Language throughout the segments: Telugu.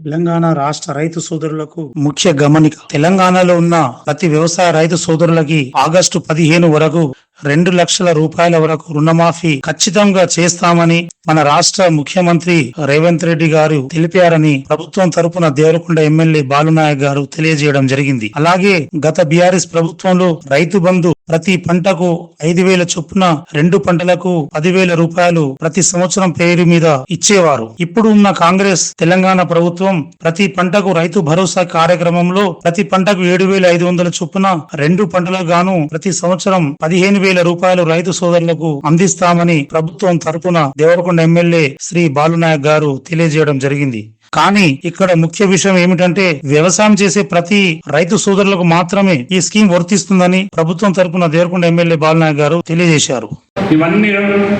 తెలంగాణ రాష్ట్ర రైతు సోదరులకు ముఖ్య గమనిక. తెలంగాణలో ఉన్న ప్రతి వ్యవసాయ రైతు సోదరులకి ఆగస్టు పదిహేను వరకు రెండు లక్షల రూపాయల వరకు రుణమాఫీ ఖచ్చితంగా చేస్తామని మన రాష్ట్ర ముఖ్యమంత్రి రేవంత్ రెడ్డి గారు తెలిపారని ప్రభుత్వం తరపున దేవరకొండ ఎమ్మెల్యే బాలునాయక్ గారు తెలియజేయడం జరిగింది. అలాగే గత బీఆర్ఎస్ ప్రభుత్వంలో రైతు బంధు ప్రతి పంటకు ఐదు వేల చొప్పున రెండు పంటలకు పదివేల రూపాయలు ప్రతి సంవత్సరం పేరు మీద ఇచ్చేవారు. ఇప్పుడు ఉన్న కాంగ్రెస్ తెలంగాణ ప్రభుత్వం ప్రతి పంటకు రైతు భరోసా కార్యక్రమంలో ప్రతి పంటకు ఏడు వేల ఐదు వందల చొప్పున రెండు పంటలకు గాను ప్రతి సంవత్సరం పదిహేను వేల రూపాయలు రైతు సోదరులకు అందిస్తామని ప్రభుత్వం తరపున దేవరకొండ ఎమ్మెల్యే శ్రీ బాలునాయక్ గారు తెలియజేయడం జరిగింది. కానీ ఇక్కడ ముఖ్య విషయం ఏమిటంటే వ్యవసాయం చేసే ప్రతి రైతు సోదరులకు మాత్రమే ఈ స్కీమ్ వర్తిస్తుందని ప్రభుత్వం తరపున దేవరకొండ ఎమ్మెల్యే బాలనాయక్ గారు తెలియజేశారు. ఇవన్నీ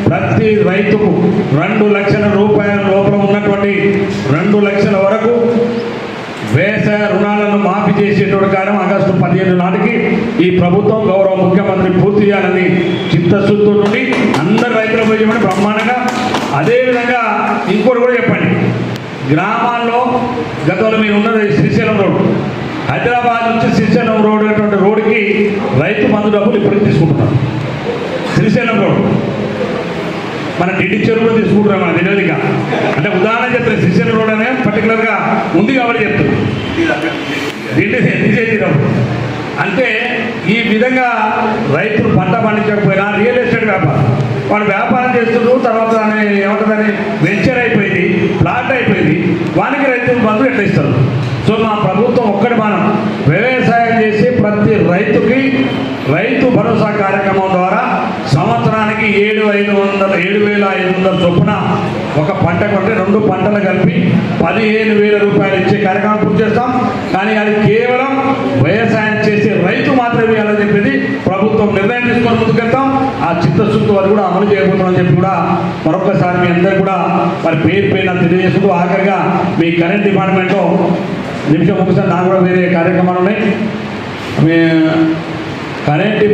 ప్రతి రైతుకు రెండు లక్షల రూపాయల లోపల ఉన్నటువంటి రెండు లక్షల వరకు వ్యవసాయ రుణాలను మాఫీ ఆగస్టు పదిహేను నాటికి ఈ ప్రభుత్వం గౌరవ ముఖ్యమంత్రి పూర్తి చేయాలని చిత్తశుద్ధి నుండి అందరు రైతుల చేయమని బ్రహ్మాండంగా. అదేవిధంగా ఇంకోటి కూడా చెప్పండి. గ్రామాల్లో గతంలో మీరు ఉన్నది శ్రీశైలం రోడ్డు హైదరాబాద్ నుంచి శ్రీశైలం రోడ్ అనేటువంటి రోడ్డుకి రైతు మందు డబ్బులు ఇప్పుడు తీసుకుంటున్నారు. శ్రీశైలం రోడ్. మన డిడి చెరువు తీసుకుంటున్నాం మన తెలియదుగా అంటే ఉదాహరణ చెప్తారు శ్రీశైలం రోడ్ అనే పర్టికులర్గా ఉంది కాబట్టి చెప్తారు దిండి తీసేయడం అంటే ఈ విధంగా రైతులు పంట పండించకపోయినా రియల్ ఎస్టేట్ వ్యాపారం. వాడు వ్యాపారం చేస్తున్నారు తర్వాత దాన్ని ఏమంటుందని వెంచర్ అయిపోయింది ప్లాట్ అయిపోయింది. వానికి రైతులు బంధువులు ఎట్లా ఇస్తారు? సో మా ప్రభుత్వం ఒక్కటి మనం వ్యవసాయం చేసి ప్రతి రైతుకి రైతు భరోసా కార్యక్రమం ద్వారా ఎకరానికి ఏడు ఐదు వందల ఏడు వేల ఐదు వందల చొప్పున ఒక పంట కొంటే రెండు పంటలు కలిపి పదిహేను వేల రూపాయలు ఇచ్చే కార్యక్రమం పూర్తి చేస్తాం. కానీ అది కేవలం వ్యవసాయం చేసే రైతు మాత్రమే అని చెప్పేది ప్రభుత్వం నిర్ణయం తీసుకొని ముందుకెళ్తాం. ఆ చిత్తశుద్ధి వారు కూడా అమలు చేయబోతున్నామని చెప్పి కూడా మరొకసారి మీ అందరూ కూడా మరి పేరు పైన తెలియజేసుకుంటూ ఆఖరిగా మీ కరెంట్ డిపార్ట్మెంట్లో నిమిషం ఒకసారి నాకు కూడా వేరే కార్యక్రమాలు ఉన్నాయి. మీ కరెంట్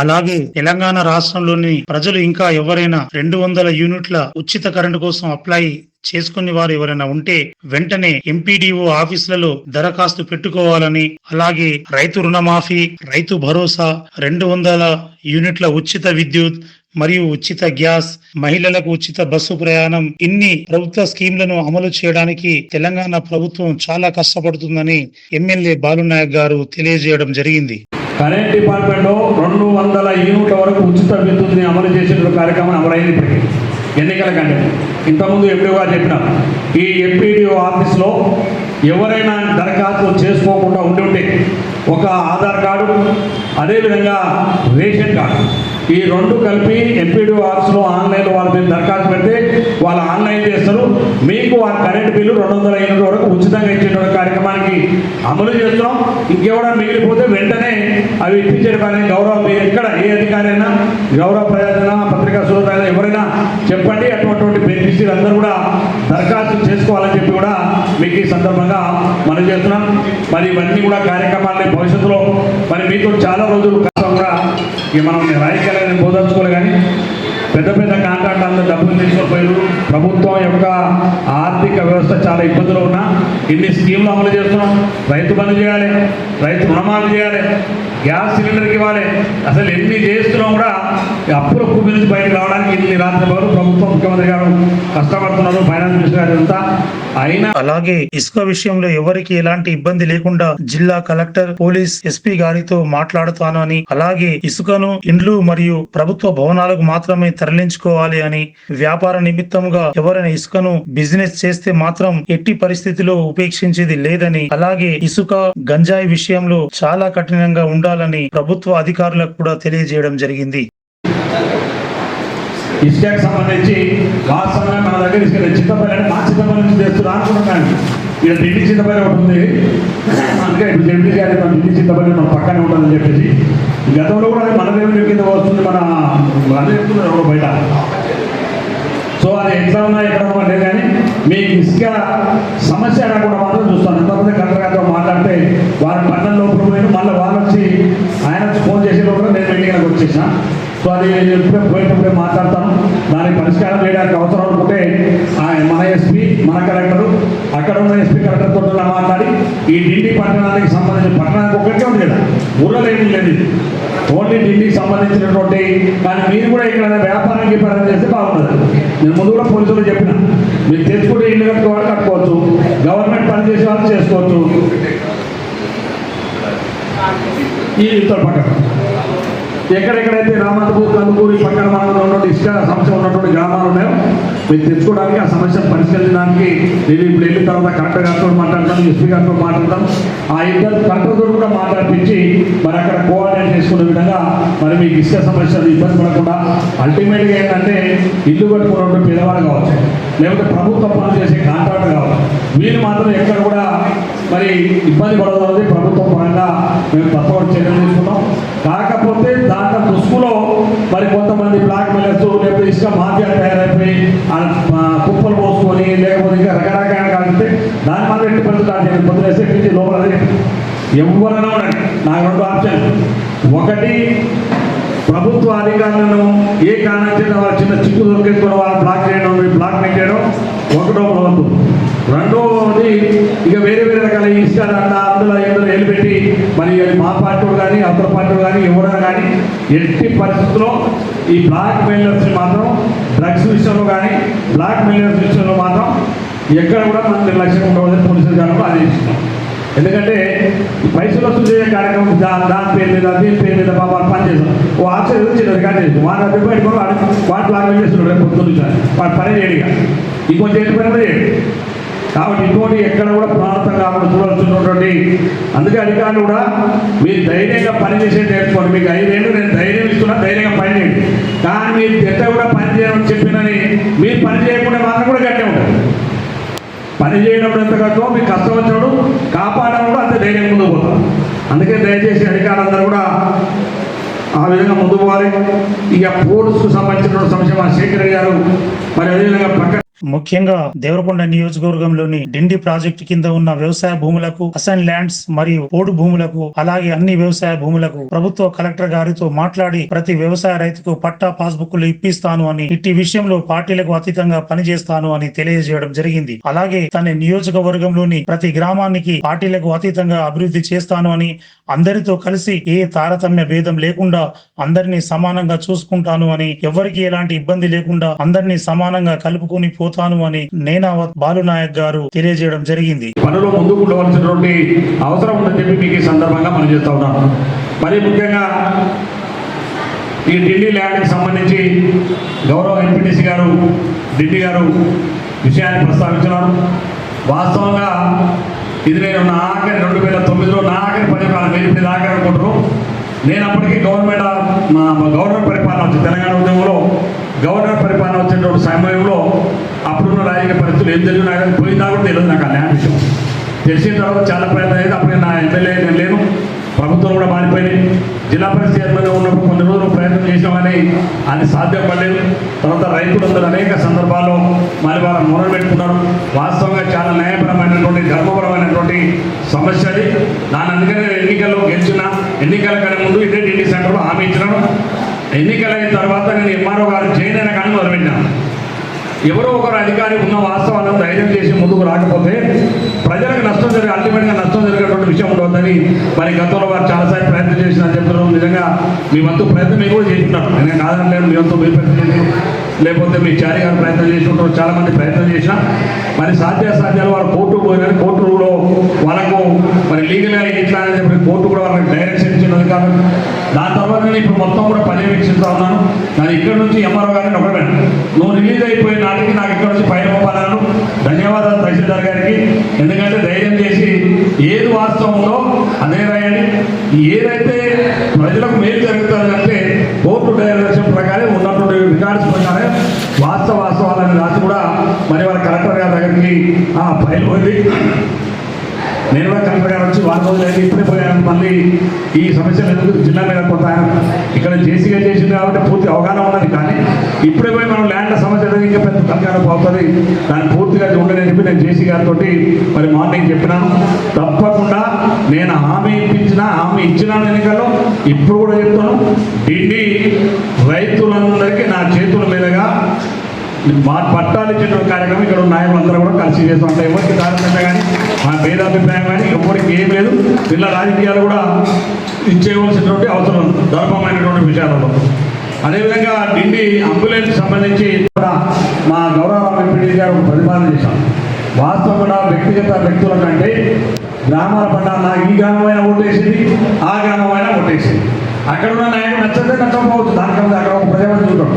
అలాగే తెలంగాణ రాష్ట్రంలోని ప్రజలు ఇంకా ఎవరైనా రెండు వందల యూనిట్ల ఉచిత కరెంటు కోసం అప్లై చేసుకుని వారు ఎవరైనా ఉంటే వెంటనే ఎంపీడీఓ ఆఫీసులలో దరఖాస్తు పెట్టుకోవాలని అలాగే రైతు రుణమాఫీ రైతు భరోసా రెండు వందల యూనిట్ల ఉచిత విద్యుత్ మరియు ఉచిత గ్యాస్ మహిళలకు ఉచిత బస్సు ప్రయాణం ఇన్ని ప్రభుత్వ స్కీంలను అమలు చేయడానికి తెలంగాణ ప్రభుత్వం చాలా కష్టపడుతుందని ఎమ్మెల్యే బాలునాయక్ గారు తెలియజేయడం జరిగింది. కరెంట్ డిపార్ట్మెంట్లో రెండు వందల యూనిట్ల వరకు ఉచిత విద్యుత్ని అమలు చేసే కార్యక్రమం అమలైంది ఇప్పటికీ. ఎన్నికల కంటే. ఇంతకుముందు ఎప్పుడో గారు చెప్పిన ఈ ఎంపీడీఓ ఆఫీస్లో ఎవరైనా దరఖాస్తు చేసుకోకుండా ఉండి ఉంటే ఒక ఆధార్ కార్డు అదేవిధంగా రేషన్ కార్డు. ఈ రెండు కలిపి ఎంపీడీఓ ఆఫీస్లో ఆన్లైన్లో వాళ్ళ మీద దరఖాస్తు పెడితే వాళ్ళు ఆన్లైన్ చేస్తారు. మీకు ఆ కరెంట్ బిల్లు రెండు వందల యూనిట్ల వరకు ఉచితంగా ఇచ్చేటువంటి అవి అమలు చేస్తున్నాం. ఇంకెవడా మిగిలిపోతే వెంటనే అవి ఇప్పించే పని గౌరవ మీరు ఎక్కడ ఏ అధికారి అయినా గౌరవ ప్రజలైనా పత్రికా అయినా ఎవరైనా చెప్పండి. అటువంటి బెనిఫిషరీ అందరూ కూడా దరఖాస్తు చేసుకోవాలని చెప్పి కూడా మీకు ఈ సందర్భంగా మనం చేస్తున్నాం. మరి ఇవన్నీ కూడా కార్యక్రమాలని భవిష్యత్తులో మరి మీతో చాలా రోజులు కూడా ఇక మనం రాజకీయాలను బోధించుకోలే కానీ పెద్ద పెద్ద కాంట్రాక్ట్ అందరూ డబ్బులు తీసుకుపోయారు ప్రభుత్వం యొక్క ఆర్థిక వ్యవస్థ చాలా ఇబ్బందులు ఉన్నా. ఇన్ని స్కీమ్లు అమలు చేస్తున్నాం. రైతు బంద్ చేయాలి. రైతు రుణమాఫీ చేయాలి. గ్యాస్ సిలిండర్కి ఇవ్వాలి. అసలు ఎన్ని చేస్తున్నాం కూడా అప్పుల కూపి నుంచి బయటకు రావడానికి ఇన్ని రాత్రి పగలు ప్రభుత్వం ముఖ్యమంత్రి గారు కష్టపడుతున్నారు ఫైనాన్స్ మినిస్టర్ గారు అంతా. అయినా అలాగే ఇసుక విషయంలో ఎవరికి ఎలాంటి ఇబ్బంది లేకుండా జిల్లా కలెక్టర్ పోలీస్ ఎస్పీ గారితో మాట్లాడుతాను అని అలాగే ఇసుకను ఇండ్లు మరియు ప్రభుత్వ భవనాలకు మాత్రమే తరలించుకోవాలి అని వ్యాపార నిమిత్తంగా ఎవరైనా ఇసుకను బిజినెస్ చేస్తే మాత్రం ఎట్టి పరిస్థితిలో ఉపేక్షించేది లేదని అలాగే ఇసుక గంజాయి విషయంలో చాలా కఠినంగా ఉండాలని ప్రభుత్వ అధికారులకు కూడా తెలియజేయడం జరిగింది. ఇసుకకు సంబంధించి వాస్తవంగా మన దగ్గర ఇసుక చిత్తపల్లి అంటే మా చిత్తపల్లి నుంచి తెస్తున్నా అనుకుంటున్నాను. ఇక్కడ ఢిల్లీ చిత్తపల్లి ఒకటి ఉంది. అందుకే ఇప్పుడు జడ్పీ గారి మన ఢిల్లీ చిత్తపల్లి మన పక్కనే ఉంటుందని చెప్పేసి. గతంలో కూడా అది మన దేవుని కింద వస్తుంది మన మన చెప్తున్నారు బయట? సో అది ఎట్లా ఉన్నా ఎక్కడ ఉంటే కానీ మీకు ఇసుక సమస్య రాకుండా మాత్రం చూస్తాను. ఎంతమంది కలెక్టర్ మాట్లాడితే వారి పన్నెండు లోపల పోయిన మళ్ళీ వాళ్ళు వచ్చి ఆయన ఫోన్ చేసే లోపల నేను మీటింగ్కి వచ్చేసాను. సో అది ఎప్పుడే పోయేటప్పుడే మాట్లాడతాను. దానికి పరిష్కారం చేయడానికి అవసరం అనుకుంటే మన ఎస్పీ మన కలెక్టర్ అక్కడ ఉన్న ఎస్పీ కలెక్టర్తో మాట్లాడి ఈ ఢిల్లీ పట్టణానికి సంబంధించిన పట్టణానికి ఒక్కటే ఉంది కదా ఊళ్ళో ఏమీ లేదు. ఓన్లీ ఢిల్లీకి సంబంధించినటువంటి కానీ మీరు కూడా ఇక్కడ వ్యాపారానికి వ్యాపారం చేస్తే బాగుంటుంది. నేను ముందు కూడా పోలీసులు చెప్పిన. మీరు తెచ్చుకుంటే ఇల్లు కట్టుకోవాలి కట్టుకోవచ్చు. గవర్నమెంట్ పని చేసే వాళ్ళు చేసుకోవచ్చు. ఈ ఇతర పక్కన. ఎక్కడెక్కడైతే రామంతపూర్ కందుకూరి పక్కన మనం ఉన్నటువంటి ఇసుక సమస్య ఉన్నటువంటి గ్రామాలు ఉన్నాయో మీరు తెచ్చుకోవడానికి ఆ సమస్యను పరిష్కరించడానికి నేను ఇప్పుడు వెళ్ళిన తర్వాత కలెక్టర్ గారితో మాట్లాడతాను ఎస్పీ గారితో మాట్లాడతాం. ఆ ఇద్దరు కలెక్టర్తో కూడా మాట్లాడిపించి మరి అక్కడ కోఆర్డినేట్ చేసుకునే విధంగా మరి మీకు ఇసుక సమస్యలు ఇబ్బంది పడకుండా అల్టిమేట్గా ఏంటంటే ఇల్లు కట్టుకున్నటువంటి పేదవాళ్ళు కావచ్చు లేకపోతే ప్రభుత్వ పనులు చేసే కాంట్రాక్టర్ కావచ్చు వీళ్ళు మాత్రం ఎక్కడ కూడా మరి ఇబ్బంది పడదు ప్రభుత్వం పరంగా మేము తప్పకుండా చర్యలు తీసుకున్నాం కాకపోతే దాంట్లో ముసుగులో మరి కొంతమంది బ్లాక్ మెయిలర్స్ లేకపోతే ఇసుక మాఫియా తయారైపోయి కుప్పలు పోసుకొని లేకపోతే ఇంకా రకరకాల కలిపితే దాని మాత్రం ఎట్టి పరిస్థితి పొద్దున ఎస్ఎఫ్టీ లోపల అదే. ఎవరైనా ఉండండి. నాకు రెండు ఆప్షన్ ఒకటి ప్రభుత్వ అధికారులను ఏ కారణం చేత వాళ్ళ చిన్న చిక్కు దొరికేసుకుని వాళ్ళని బ్లాక్ చేయడం బ్లాక్ చేయడం. ఒకటో వంతు రెండవది ఇక వేరే వేరే రకాల ఇసుక దండ అందులో ఇందులో నిలబెట్టి మరి మా పార్టీ కానీ అవతల పార్టీ కానీ ఎవరైనా కానీ ఎట్టి పరిస్థితుల్లో ఈ బ్లాక్ మెయిలర్స్ని మాత్రం డ్రగ్స్ విషయంలో కానీ బ్లాక్ మెయిలర్స్ విషయంలో మాత్రం ఎక్కడ కూడా మనం నిర్లక్ష్యం ఉండవద్దని పోలీసులు కానీ ఆదేశిస్తాం ఎందుకంటే ఈ పైసలు వసూలు చేసే కార్యక్రమం దా దాని పేరు మీద దీని పేరు మీద బాబా పని చేస్తాం ఓ ఆఫీసర్ ఏదో చిన్నది కానీ చేస్తాం వాడు అది పెట్టుకొని వాడు వాటి మెయిల్ చేస్తున్నాడు రేపు పొద్దున్న వాడు పని చేయడిగా ఇంకో ఇంకొంచెం కాబట్టి ఇటువంటి ఎక్కడ కూడా ప్రాంతం కాకుండా చూడాల్సినటువంటి అందుకే అధికారులు కూడా మీరు ధైర్యంగా పనిచేసే నేర్చుకోండి. మీకు ఐదేళ్ళు నేను ధైర్యం ఇస్తున్నా ధైర్యంగా పని చేయండి. కానీ మీరు ఎట్ట కూడా పని చేయమని చెప్పినని మీరు పని చేయకుండా మాత్రం కూడా గట్టే ఉంటుంది పని చేయడం ఎంత కట్టో మీకు కష్టం వచ్చినప్పుడు కాపాడడం కూడా అంత ధైర్యం ముందు పోతాం అందుకే దయచేసి అధికారులందరూ కూడా ఆ విధంగా ముందు పోవాలి. ఇక పోలీసుకు సంబంధించిన సంక్షేమ శేఖర్ గారు మరి అదేవిధంగా పక్క ముఖ్యంగా దేవరకొండ నియోజకవర్గంలోని డిండి ప్రాజెక్టు కింద ఉన్న వ్యవసాయ భూములకు అసైన్ ల్యాండ్స్ మరియు పోడు భూములకు అలాగే అన్ని వ్యవసాయ భూములకు ప్రభుత్వ కలెక్టర్ గారితో మాట్లాడి ప్రతి వ్యవసాయ రైతుకు పట్టా పాస్బుక్లు ఇప్పిస్తాను అని ఇట్టి విషయంలో పార్టీలకు అతీతంగా పనిచేస్తాను అని తెలియజేయడం జరిగింది. అలాగే తన నియోజకవర్గంలోని ప్రతి గ్రామానికి పార్టీలకు అతీతంగా అభివృద్ధి చేస్తాను అని అందరితో కలిసి ఏ తారతమ్య భేదం లేకుండా అందరినీ సమానంగా చూసుకుంటాను అని ఎవరికి ఎలాంటి ఇబ్బంది లేకుండా అందరినీ సమానంగా కలుపుకొని పోతాను అని బాలు బాలునాయక్ గారు తెలియజేయడం జరిగింది. పనులు ముందుకు ఉండవలసినటువంటి అవసరం ఉందని చెప్పి మీకు ఈ సందర్భంగా మనం చేస్తా ఉన్నాను మరి ముఖ్యంగా ఈ ఢిల్లీ ల్యాండ్కి సంబంధించి గౌరవ ఎంపీటీసీ గారు ఢిల్లీ గారు విషయాన్ని ప్రస్తావించినారు. వాస్తవంగా ఇది నేను నా ఆఖరి రెండు వేల తొమ్మిదిలో నా ఆఖరి పరిపాలన మీరు ఇప్పుడు ఆఖరి అనుకుంటారు నేను అప్పటికీ గవర్నమెంట్ మా గవర్నర్ పరిపాలన వచ్చింది తెలంగాణ ఉద్యమంలో గవర్నర్ పరిపాలన వచ్చినటువంటి సమయంలో అప్పుడున్న రాజకీయ పరిస్థితులు ఏం జరిగినా పోయిందా కూడా తెలియదు నాకు ఆ ల్యాండ్ విషయం. తెలిసిన తర్వాత చాలా ప్రయత్నం అయితే అప్పుడు నా ఎమ్మెల్యే నేను లేను. ప్రభుత్వం కూడా మారిపోయింది జిల్లా పరిషత్ చైర్మన్గా ఉన్నప్పుడు కొన్ని రోజులు ప్రయత్నం చేసామని అది సాధ్యపడలేదు తర్వాత రైతులందరూ అనేక సందర్భాల్లో మరి వాళ్ళ మొదలు పెట్టుకున్నారు. వాస్తవంగా చాలా న్యాయపరమైనటువంటి ధర్మపరమైనటువంటి సమస్య అది. దాని అందుకనే నేను ఎన్నికల్లో గెలిచిన ఎన్నికల కన్నా ముందు ఇదే ఢిల్లీ సెంటర్లో హామీ ఇచ్చినాను. ఎన్నికలైన తర్వాత నేను ఎంఆర్ఓ గారు చేయనైనా కానీ మొదలుపెట్టినాను ఎవరో ఒకరు అధికారి ఉన్న వాస్తవాలను ధైర్యం చేసి ముందుకు రాకపోతే ప్రజలకు నష్టం జరిగే అల్టిమేట్గా నష్టం జరిగేటువంటి విషయం ఉండవద్దని మరి గతంలో వారు చాలాసార్లు ప్రయత్నం చేసిన చెప్తున్నాం నిజంగా మీ వంతు ప్రయత్నం మీరు కూడా చేస్తున్నారు. నేను కాదంటే మీ వంతు మీరు ప్రయత్నం చేసి లేకపోతే మీ చారి గారు ప్రయత్నం చేసి ఉంటారు. చాలా మంది ప్రయత్నం చేసినా మరి సాధ్యాసాధ్యాలు వారు కోర్టు పోయినారు కోర్టులో వాళ్ళకు మరి లీగల్గా ఇట్లా అని చెప్పి కోర్టు కూడా వాళ్ళకి డైరెక్షన్ ఇచ్చినది కాబట్టి దాని తర్వాత నేను ఇప్పుడు మొత్తం కూడా పర్యవేక్షిస్తా ఉన్నాను. ನಾನು ఇక్కడ నుంచి ఎంఆర్ఓ గారిని ఒకటే నువ్వు రిలీజ్ అయిపోయి నాటికి నాకు ఇక్కడ నుంచి పైన పంపాలను ధన్యవాదాలు తహసీల్దార్ గారికి ఎందుకంటే ధైర్యం చేసి ఏది ఉందో అదే రాయండి ఏదైతే ప్రజలకు మేలు జరుగుతుందంటే కోర్టు డైరెక్షన్ ప్రకారం ఉన్నటువంటి రికార్డ్స్ ప్రకారం వాస్తవ వాస్తవాలని రాసి కూడా మరి వాళ్ళ కలెక్టర్ గారి దగ్గరికి ఆ ఫైల్ పోయింది. నేను వచ్చి వారం రోజులు అయితే ఇప్పుడే పోయాను మళ్ళీ ఈ సమస్యలు ఎందుకు జిల్లా మీద కొంత ఇక్కడ జేసీగా చేసింది కాబట్టి పూర్తి అవగాహన ఉన్నది. కానీ ఇప్పుడే పోయి మనం ల్యాండ్ సమస్య ఇంకా పెద్ద కలకాలం అవుతుంది. దాన్ని పూర్తిగా చూడని చెప్పి నేను జేసీ గారితో మరి మార్నింగ్ చెప్పినాను. తప్పకుండా నేను హామీ ఇప్పించిన హామీ ఇచ్చినాను ఎన్నికల్లో ఇప్పుడు కూడా చెప్తాను. ఢిల్లీ రైతులందరికీ నా చేతుల మీద మా పట్టాలు ఇచ్చేటువంటి కార్యక్రమం ఇక్కడ ఉన్న నాయకులందరూ కూడా కలిసి చేస్తూ ఉంటాయి ఎవరికి తారతమ్యం కానీ మా భేదాభిప్రాయం కానీ ఎవరికి ఏం లేదు. పిల్ల రాజకీయాలు కూడా ఇచ్చేయవలసినటువంటి అవసరం ధర్మమైనటువంటి విషయాలలో. అదేవిధంగా డిండి అంబులెన్స్ సంబంధించి కూడా మా గౌరవ ఎంపీడీ గారు ప్రతిపాదన చేశాం వాస్తవం కూడా వ్యక్తిగత వ్యక్తుల కంటే గ్రామాల పట్ల నాకు ఈ గ్రామమైన ఓటేసింది ఆ గ్రామమైన ఓటేసింది. అక్కడ ఉన్న నాయకుడు నచ్చదే నచ్చకపోవచ్చు. దానికన్నా అక్కడ ఒక ప్రజాపతి చూడడం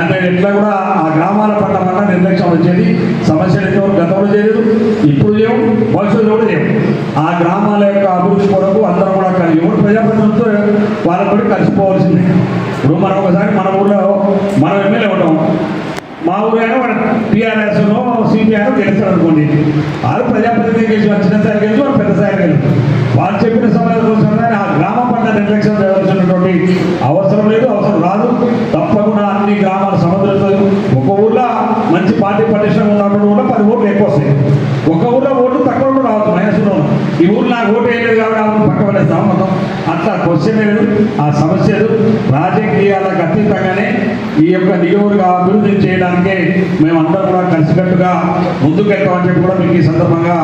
అంటే ఎట్లా కూడా ఆ గ్రామాల పట్ల పట్ల నిర్లక్ష్యం వచ్చేది. సమస్యలు ఎక్కువ గతంలో చేయలేదు ఇప్పుడు లేవు భవిష్యత్తులో కూడా లేవు ఆ గ్రామాల యొక్క అభివృద్ధి కొరకు అందరం కూడా కలిగి ఎవరు ప్రజాప్రతినిధులతో వాళ్ళతో కలిసిపోవాల్సిందే. ఇప్పుడు మనం ఒకసారి మన ఊళ్ళో మనం ఎమ్మెల్యే ఉంటాం. మా ఊరైనా అయినా వాడు టీఆర్ఎస్ సిపిఐ అనుకోండి. వాళ్ళు ప్రజాప్రతినిధి గెలిచి వచ్చిన సారి గెలిచి వాళ్ళు పెద్ద సారి గెలిచి వాళ్ళు చెప్పిన సమయాల కోసం ఆ గ్రామ పంట నిర్లక్ష్యం చేయవలసినటువంటి అవసరం లేదు అవసరం రాదు. తప్పకుండా అన్ని గ్రామాల సముద్రంతో ఒక ఊర్లో మంచి పార్టీ పటిష్టం ఉన్నప్పుడు కూడా పది ఓట్లు ఎక్కువ వస్తాయి. ఒక ఊర్లో ఓట్లు తక్కువ కూడా రావచ్చు మైనస్లో ఈ ఊర్లో నాకు ఓటు వేయలేదు కాబట్టి ఆ ఊరు పక్క పడేస్తాం మొత్తం. అట్లా క్వశ్చన్ లేదు ఆ సమస్యలు రాజకీయాలకు అతీతంగానే ఈ యొక్క నియోజక అభివృద్ధి చేయడానికే మేము అందరం కూడా కలిసికట్టుగా ముందుకెళ్తామని చెప్పి కూడా మీకు ఈ సందర్భంగా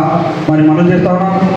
మరి మనం చేస్తా ఉన్నాం.